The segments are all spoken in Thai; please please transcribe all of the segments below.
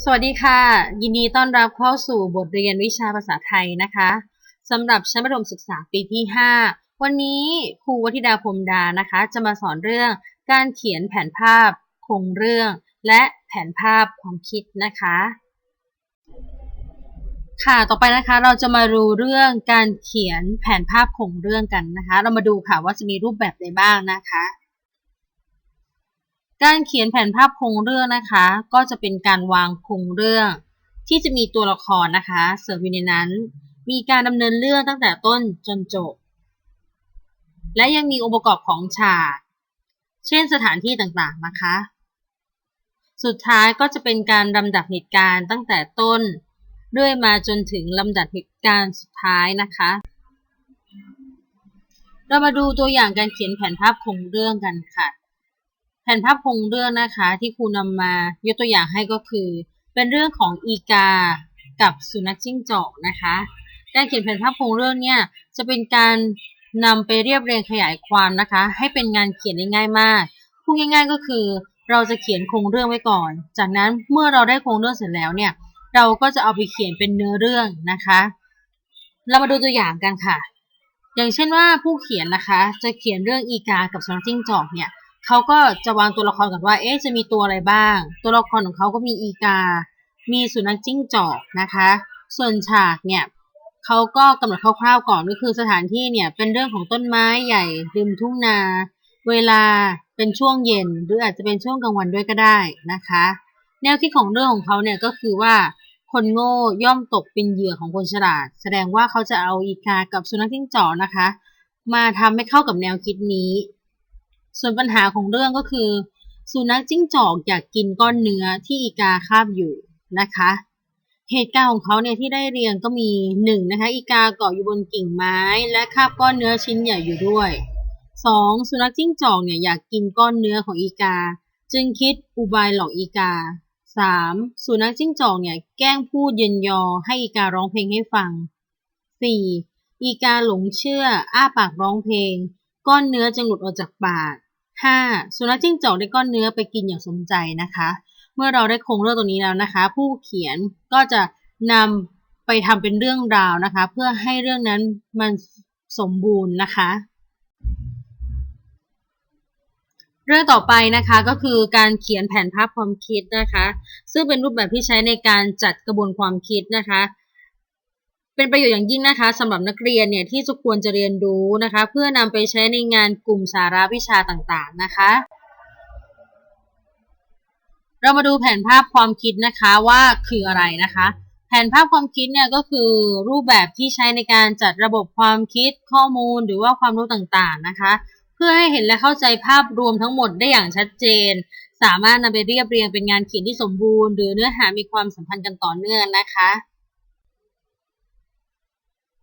สวัสดีค่ะ ยินดีต้อนรับเข้าสู่บทเรียนวิชาภาษาไทยนะคะสำหรับชั้นประถมศึกษาปีที่ 5 วันนี้ครูวัธิดาพรมดานะคะ จะมาสอนเรื่องการเขียนแผนภาพโครงเรื่อง และแผนภาพความคิดนะคะ ค่ะต่อไปนะคะเราจะมาดูเรื่องการเขียนแผนภาพโครงเรื่องกันนะคะ เรามาดูค่ะว่าจะมีรูปแบบใดบ้างนะคะ การเขียนแผนภาพโครงเรื่องนะคะ ก็จะเป็นการวางโครงเรื่อง ที่จะมีตัวละครนะคะ เสริมอยู่ในนั้น มีการดำเนินเรื่องตั้งแต่ต้นจนจบ และยังมีองค์ประกอบของฉาก เช่นสถานที่ต่างๆนะคะ สุดท้ายก็จะเป็นการลำดับเหตุการณ์ตั้งแต่ต้น เรื่อยมาจนถึงลำดับเหตุการณ์สุดท้ายนะคะ เรามาดูตัวอย่างการเขียนแผนภาพโครงเรื่องกันค่ะ แผนภาพโครงเรื่องนะคะที่ครูนำมายกตัวอย่างให้ก็คือ เป็นเรื่องของอีกา กับสุนัขจิ้งจอกนะคะ การเขียนแผนภาพโครงเรื่องเนี่ยจะเป็นการนำไปเรียบเรียงขยายความนะคะ ให้เป็นงานเขียนได้ง่ายมากพูดง่าย ๆ ก็คือ เราจะเขียนโครงเรื่องไว้ก่อน จากนั้นเมื่อเราได้โครงเรื่องเสร็จแล้วเนี่ย เราก็จะเอาไปเขียนเป็นเนื้อเรื่องนะคะ เรามาดูตัวอย่างกันค่ะ อย่างเช่นว่าผู้เขียนนะคะ จะเขียนเรื่องอีกา กับสุนัขจิ้งจอกเนี่ย เขาก็จะวางตัวละครก่อนว่า เอ๊ะ จะมีตัวอะไรบ้าง ตัวละครของเขาก็มีอีกา มีสุนัขจิ้งจอกนะคะ ส่วนฉากเนี่ยเขาก็กำหนดคร่าวๆก่อนก็คือสถานที่เนี่ยเป็นเรื่องของต้นไม้ใหญ่ริมทุ่งนา เวลาเป็นช่วงเย็น หรืออาจจะเป็นช่วงกลางวันด้วยก็ได้นะคะ แนวคิดของเรื่องของเขาเนี่ยก็คือว่าคนโง่ย่อมตกเป็นเหยื่อของคนฉลาด แสดงว่าเขาจะเอาอีกากับสุนัขจิ้งจอกนะคะ มาทำให้เข้ากับแนวคิดนี้ ส่วนปัญหาของเรื่องก็คือ สุนัขจิ้งจอกอยากกินก้อนเนื้อที่อีกาคาบอยู่นะคะ เหตุการณ์ของเขาเนี่ยที่ได้เรียงก็มีหนึ่งนะคะอีกาเกาะอยู่บนกิ่งไม้ และคาบก้อนเนื้อชิ้นใหญ่อยู่ด้วยสองสุนัขจิ้งจอกเนี่ยอยากกินก้อนเนื้อของอีกา จึงคิดอุบายหลอกอีกาสามสุนัขจิ้งจอกเนี่ยแกล้งพูดเย็นยอให้อีการ้องเพลงให้ฟังสี่อีกาหลงเชื่อ อ้าปากร้องเพลง ก้อนเนื้อจึงหลุดออกจากปากห้าสุนัขจิ้งจอกได้ก้อนเนื้อไปกินอย่างสมใจนะคะ เมื่อเราได้โครงเรื่องตรงนี้แล้วนะคะ ผู้เขียนก็จะนำไปทำเป็นเรื่องราวนะคะ เพื่อให้เรื่องนั้นมันสมบูรณ์นะคะ เรื่องต่อไปนะคะก็คือการเขียนแผนภาพความคิดนะคะ ซึ่งเป็นรูปแบบที่ใช้ในการจัดกระบวนความคิดนะคะ เป็นประโยชน์อย่างยิ่งนะคะสำหรับนักเรียนเนี่ยที่จะควรจะเรียนรู้นะคะ เพื่อนำไปใช้ในงานกลุ่มสาระวิชาต่างๆนะคะ เรามาดูแผนภาพความคิดนะคะว่าคืออะไรนะคะ แผนภาพความคิดเนี่ยก็คือรูปแบบที่ใช้ในการจัดระบบความคิดข้อมูลหรือว่าความรู้ต่างๆนะคะ เพื่อให้เห็นและเข้าใจภาพรวมทั้งหมดได้อย่างชัดเจน สามารถนำไปเรียบเรียงเป็นงานเขียนที่สมบูรณ์ หรือเนื้อหามีความสัมพันธ์กันต่อเนื่องนะคะ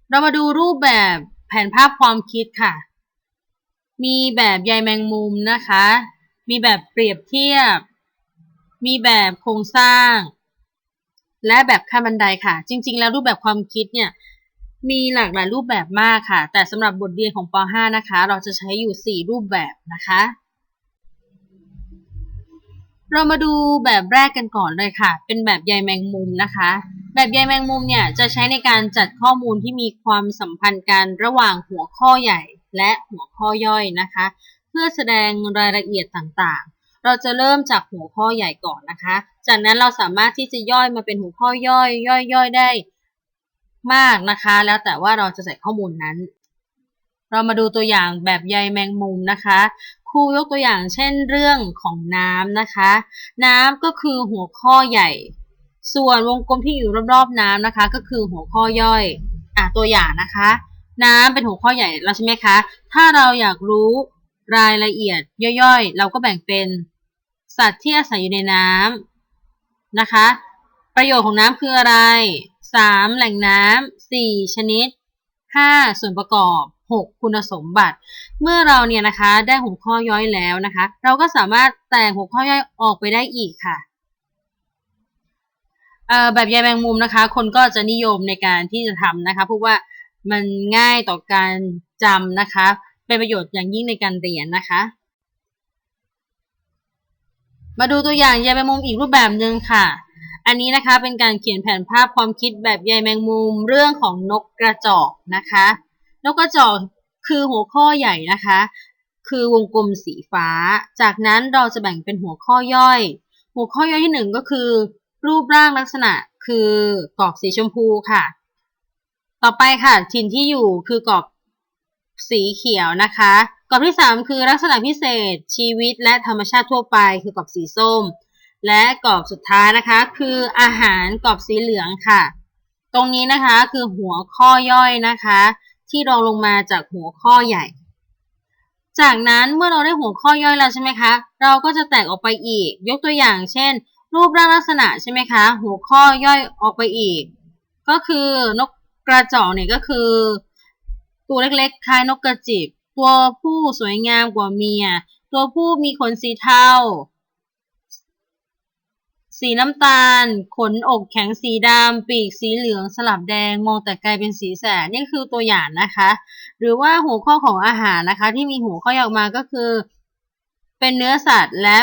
เรามาดูรูปแบบแผนภาพความคิดค่ะ มีแบบใยแมงมุมนะคะ มีแบบเปรียบเทียบ มีแบบโครงสร้าง และแบบขั้นบันไดค่ะ จริง ๆ แล้วรูปแบบความคิดเนี่ยมีหลากหลายรูปแบบมากค่ะ แต่สำหรับบทเรียนของป .5 นะคะ เราจะใช้อยู่ 4 รูปแบบนะคะ เรามาดูแบบแรกกันก่อนเลยค่ะ เป็นแบบใยแมงมุมนะคะ แบบใยแมงมุมเนี่ยจะใช้ในการจัดข้อมูลที่มีความสัมพันธ์กันระหว่างหัวข้อใหญ่และหัวข้อย่อยนะคะ เพื่อแสดงรายละเอียดต่างๆ เราจะเริ่มจากหัวข้อใหญ่ก่อนนะคะ จากนั้นเราสามารถที่จะย่อยมาเป็นหัวข้อย่อยย่อยย่อยได้มากนะคะ แล้วแต่ว่าเราจะใส่ข้อมูลนั้น เรามาดูตัวอย่างแบบใยแมงมุมนะคะครูยกตัวอย่างเช่นเรื่องของน้ำนะคะ น้ำก็คือหัวข้อใหญ่ ส่วนวงกลมที่อยู่รอบๆน้ำนะคะ ก็คือหัวข้อย่อยอะตัวอย่างนะคะ น้ำเป็นหัวข้อใหญ่แล้วใช่ไหมคะ ถ้าเราอยากรู้รายละเอียดย่อยๆ เราก็แบ่งเป็นสัตว์ที่อาศัยอยู่ในน้ำนะคะ ประโยชน์ของน้ำคืออะไร 3. แหล่งน้ำ 4. ชนิด 5. ส่วนประกอบ 6. คุณสมบัติ เมื่อเราเนี่ยนะคะได้หัวข้อย่อยแล้วนะคะ เราก็สามารถแตกหัวข้อย่อยออกไปได้อีกค่ะ แบบใยแมงมุมนะคะ คนก็จะนิยมในการที่จะทำนะคะเพราะว่ามันง่ายต่อการจำนะคะ เป็นประโยชน์อย่างยิ่งในการเรียนนะคะ มาดูตัวอย่างใยแมงมุมอีกรูปแบบหนึ่งค่ะ อันนี้นะคะเป็นการเขียนแผนภาพความคิดแบบใยแมงมุมเรื่องของนกกระจอกนะคะ นกกระจอกคือหัวข้อใหญ่นะคะ คือวงกลมสีฟ้า จากนั้นเราจะแบ่งเป็นหัวข้อย่อย หัวข้อย่อยที่หนึ่งก็คือ รูปร่างลักษณะคือกรอบสีชมพูค่ะ ต่อไปค่ะถิ่นที่อยู่คือกรอบสีเขียวนะคะ กรอบที่ 3 คือลักษณะพิเศษ ชีวิตและธรรมชาติทั่วไป คือกรอบสีส้ม และกรอบสุดท้ายนะคะ คืออาหารกรอบสีเหลืองค่ะ ตรงนี้นะคะคือหัวข้อย่อยนะคะ ที่รองลงมาจากหัวข้อใหญ่ จากนั้นเมื่อเราได้หัวข้อย่อยแล้วใช่ไหมคะ เราก็จะแตกออกไปอีก ยกตัวอย่างเช่น รูปร่างลักษณะใช่ไหมคะ หัวข้อย่อยออกไปอีก ก็คือนกกระจอกเนี่ยก็คือ ตัวเล็กๆ คล้ายนกกระจิบ ตัวผู้สวยงามกว่าเมีย ตัวผู้มีขนสีเทา สีน้ำตาล ขนอกแข็งสีดำ ปีกสีเหลืองสลับแดง มองแต่ไกลเป็นสีแสด นี่คือตัวอย่างนะคะ หรือว่าหัวข้อของอาหารนะคะ ที่มีหัวข้อออกมาก็คือ เป็นเนื้อสัตว์และ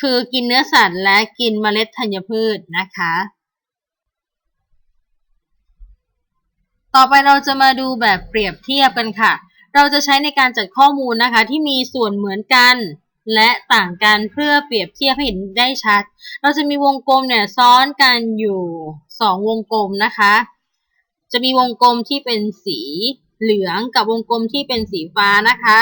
คือกินเนื้อสัตว์และกินเมล็ดธัญพืชนะคะ ต่อไปเราจะมาดูแบบเปรียบเทียบกันค่ะ เราจะใช้ในการจัดข้อมูลนะคะที่มีส่วนเหมือนกันและต่างกันเพื่อเปรียบเทียบให้เห็นได้ชัด เราจะมีวงกลมเนี่ยซ้อนกันอยู่ 2 วงกลมนะคะ จะมีวงกลมที่เป็นสีเหลืองกับวงกลมที่เป็นสีฟ้านะคะ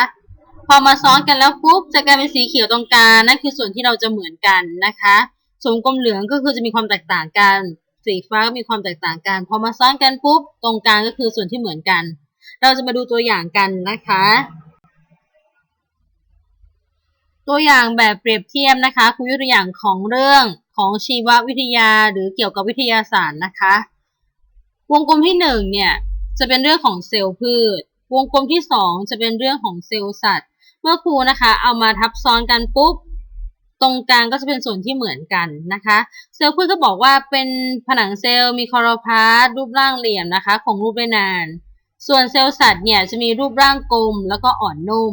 พอมาซ้อนกันแล้วปุ๊บจะกลายเป็นสีเขียวตรงกลางนั่นคือส่วนที่เราจะเหมือนกันนะคะส่วนกลมเหลืองก็คือจะมีความแตกต่างกัน สีฟ้าก็มีความแตกต่างกันพอมาซ้อนกันปุ๊บตรงกลางก็คือส่วนที่เหมือนกัน เราจะมาดูตัวอย่างกันนะคะ ตัวอย่างแบบเปรียบเทียบนะคะครูยกตัวอย่างของเรื่องของชีววิทยาหรือเกี่ยวกับวิทยาศาสตร์นะคะ วงกลมที่หนึ่งเนี่ยจะเป็นเรื่องของเซลล์พืช วงกลมที่สองจะเป็นเรื่องของเซลล์สัตว์ เมื่อครูนะคะเอามาทับซ้อนกันปุ๊บตรงกลางก็จะเป็นส่วนที่เหมือนกันนะคะ เซลล์พืชก็บอกว่าเป็นผนังเซลล์มีคอรพาสรูปร่างเหลี่ยมนะคะคงรูปได้นาน ส่วนเซลล์สัตว์เนี่ยจะมีรูปร่างกลมแล้วก็อ่อนนุ่ม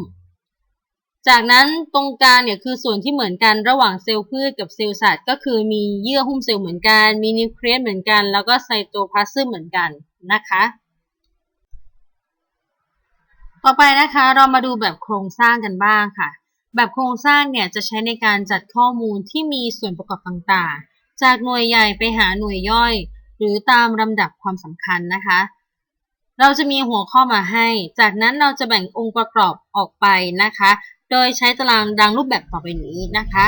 จากนั้นตรงกลางเนี่ยคือส่วนที่เหมือนกันระหว่างเซลล์พืชกับเซลล์สัตว์ ก็คือมีเยื่อหุ้มเซลล์เหมือนกัน มีนิวเคลียสเหมือนกัน แล้วก็ไซโตพลาซึมเหมือนกันนะคะ ต่อไปนะคะเรามาดูแบบโครงสร้างกันบ้างค่ะ แบบโครงสร้างเนี่ยจะใช้ในการจัดข้อมูลที่มีส่วนประกอบต่างๆ จากหน่วยใหญ่ไปหาหน่วยย่อย หรือตามลำดับความสำคัญนะคะ เราจะมีหัวข้อมาให้ จากนั้นเราจะแบ่งองค์ประกอบออกไปนะคะ โดยใช้ตารางดังรูปแบบต่อไปนี้นะคะ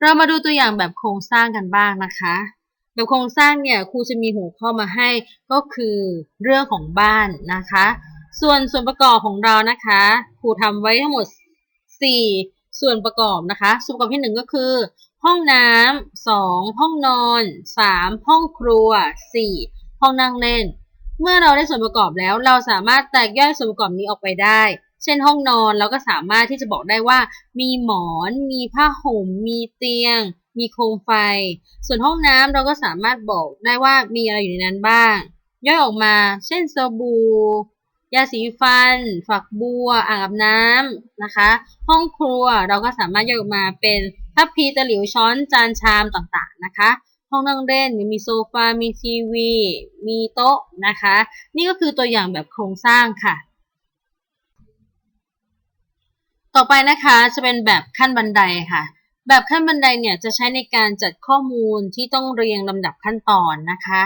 เรามาดูตัวอย่างแบบโครงสร้างกันบ้างนะคะ แบบโครงสร้างเนี่ยครูจะมีหัวข้อมาให้ก็คือเรื่องของบ้านนะคะ ส่วนส่วนประกอบของเรานะคะครูทำไว้ทั้งหมด 4 ส่วนประกอบนะคะส่วนประกอบที่ 1 ก็คือ ห้องน้ำ2ห้องนอน 3 ห้องครัว 4 ห้องนั่งเล่น เมื่อเราได้ส่วนประกอบแล้วเราสามารถแตกย่อยส่วนประกอบนี้ออกไปได้เช่นห้องนอนเราก็สามารถที่จะบอกได้ว่า มีหมอน มีผ้าห่ม มีเตียง มีโคมไฟ ส่วนห้องน้ำเราก็สามารถบอกได้ว่ามีอะไรอยู่ในนั้นบ้าง ย่อยออกมา เช่นสบู่ยาสีฟัน ฝักบัว อ่างอาบน้ำนะคะ ห้องครัวเราก็สามารถย่อยออกมาเป็นทัพพีตะหลิวช้อนจานชามต่างๆนะคะ ห้องนั่งเล่นมีโซฟา มีทีวี มีโต๊ะนะคะ นี่ก็คือตัวอย่างแบบโครงสร้างค่ะต่อไปนะคะจะเป็นแบบขั้นบันไดค่ะ แบบขั้นบันไดเนี่ยจะใช้ในการจัดข้อมูลที่ต้องเรียงลำดับขั้นตอนนะคะ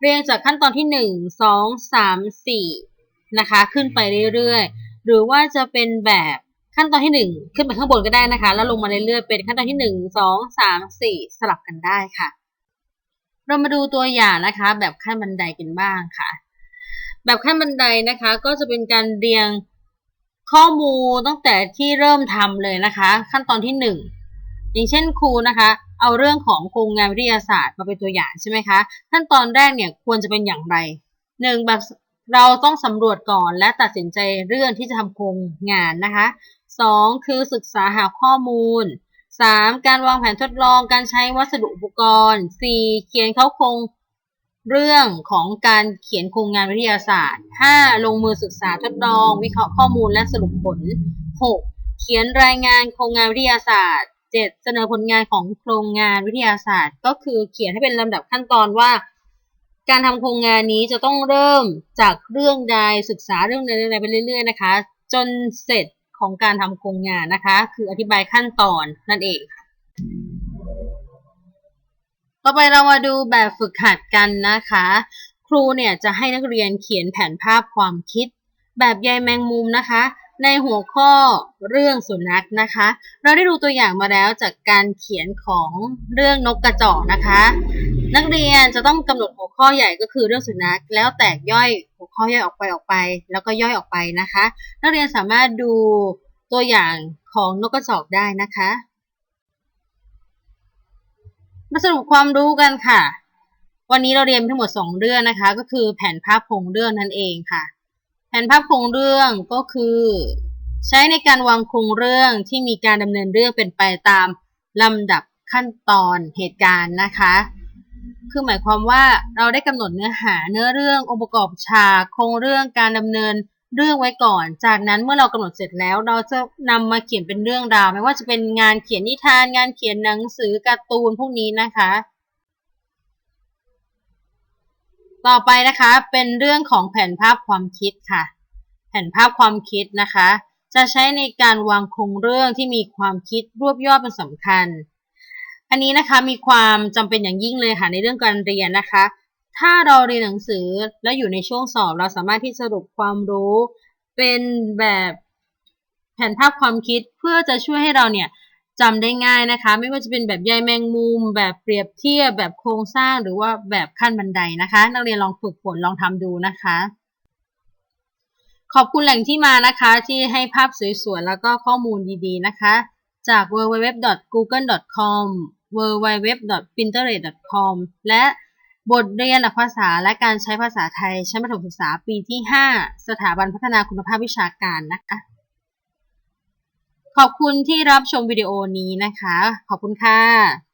เรียงจากขั้นตอนที่ 1 2 3 4 นะคะ ขึ้นไปเรื่อยๆ หรือว่าจะเป็นแบบขั้นตอนที่ 1 ขึ้นไปข้างบนก็ได้นะคะ แล้วลงมาเรื่อยๆ เป็นขั้นตอนที่ 1 2 3 4 สลับกันได้ค่ะ เรามาดูตัวอย่างนะคะ แบบขั้นบันไดกันบ้างค่ะ แบบขั้นบันไดนะคะก็จะเป็นการเรียงข้อมูลตั้งแต่ที่เริ่มทำเลยนะคะ ขั้นตอนที่ 1 อย่างเช่นครูนะคะ เอาเรื่องของโครงงานวิทยาศาสตร์มาเป็นตัวอย่างใช่ไหมคะขั้นตอนแรกเนี่ยควรจะเป็นอย่างไรหนึ่งแบบเราต้องสำรวจก่อนและตัดสินใจเรื่องที่จะทำโครงงานนะคะสองคือศึกษาหาข้อมูลสามการวางแผนทดลองการใช้วัสดุอุปกรณ์สี่เขียนเข้าโครงเรื่องของการเขียนโครงงานวิทยาศาสตร์ 5. ลงมือศึกษาทดลอง วิเคราะห์ข้อมูลและสรุปผล 6. เขียนรายงานโครงงานวิทยาศาสตร์ 7 เสนอผลงานของโครงงานวิทยาศาสตร์ ก็คือเขียนให้เป็นลำดับขั้นตอนว่า การทำโครงงานนี้จะต้องเริ่มจากเรื่องใดศึกษาเรื่องใดเรื่องใดไปเรื่อย ๆ นะคะ จนเสร็จของการทำโครงงานนะคะ คืออธิบายขั้นตอนนั่นเองต่อไปเรามาดูแบบฝึกหัดกันนะคะ ครูเนี่ยจะให้นักเรียนเขียนแผนภาพความคิด แบบใยแมงมุมนะคะ ในหัวข้อเรื่องสุนัขนะคะ เราได้ดูตัวอย่างมาแล้วจากการเขียนของเรื่องนกกระจอกนะคะ นักเรียนจะต้องกำหนดหัวข้อใหญ่ก็คือเรื่องสุนัข แล้วแตกย่อยหัวข้อย่อยออกไปออกไป แล้วก็ย่อยออกไปนะคะ นักเรียนสามารถดูตัวอย่างของนกกระจอกได้นะคะมาสรุปความรู้กันค่ะ วันนี้เราเรียนทั้งหมด 2 เรื่องนะคะ ก็คือแผนภาพโครงเรื่องนั่นเองค่ะ นภาพโครงเรื่องก็คือ ใช้ในการวางโครงเรื่องที่มีการดำเนินเรื่องเป็นไปตามลำดับขั้นตอนเหตุการณ์นะคะ คือหมายความว่าเราได้กำหนดเนื้อหาเนื้อเรื่ององค์ประกอบฉากโครงเรื่องการดำเนินเรื่องไว้ก่อน จากนั้นเมื่อเรากำหนดเสร็จแล้ว เราจะนำมาเขียนเป็นเรื่องราว ไม่ว่าจะเป็นงานเขียนนิทาน งานเขียนหนังสือการ์ตูนพวกนี้นะคะ ต่อไปนะคะเป็นเรื่องของแผนภาพความคิดค่ะ แผนภาพความคิดนะคะ จะใช้ในการวางโครงเรื่องที่มีความคิดรวบยอดเป็นสำคัญ อันนี้นะคะมีความจำเป็นอย่างยิ่งเลยค่ะในเรื่องการเรียนนะคะ ถ้าเราเรียนหนังสือแล้วอยู่ในช่วงสอบเราสามารถที่สรุปความรู้ เป็นแบบแผนภาพความคิดเพื่อจะช่วยให้เราเนี่ย จำได้ง่ายนะคะ ไม่ว่าจะเป็นแบบใยแมงมุม แบบเปรียบเทียบ แบบโครงสร้างหรือว่าแบบขั้นบันไดนะคะ นักเรียนลองฝึกฝนลองทำดูนะคะ ขอบคุณแหล่งที่มานะคะที่ให้ภาพสวยๆแล้วก็ข้อมูลดีๆนะคะ จาก www.google.com www.pinterest.com และบทเรียนหลักภาษาและการใช้ภาษาไทยชั้นประถมศึกษาปีที่ 5 สถาบันพัฒนาคุณภาพวิชาการนะคะ ขอบคุณที่รับชมวิดีโอนี้นะคะ ขอบคุณค่ะ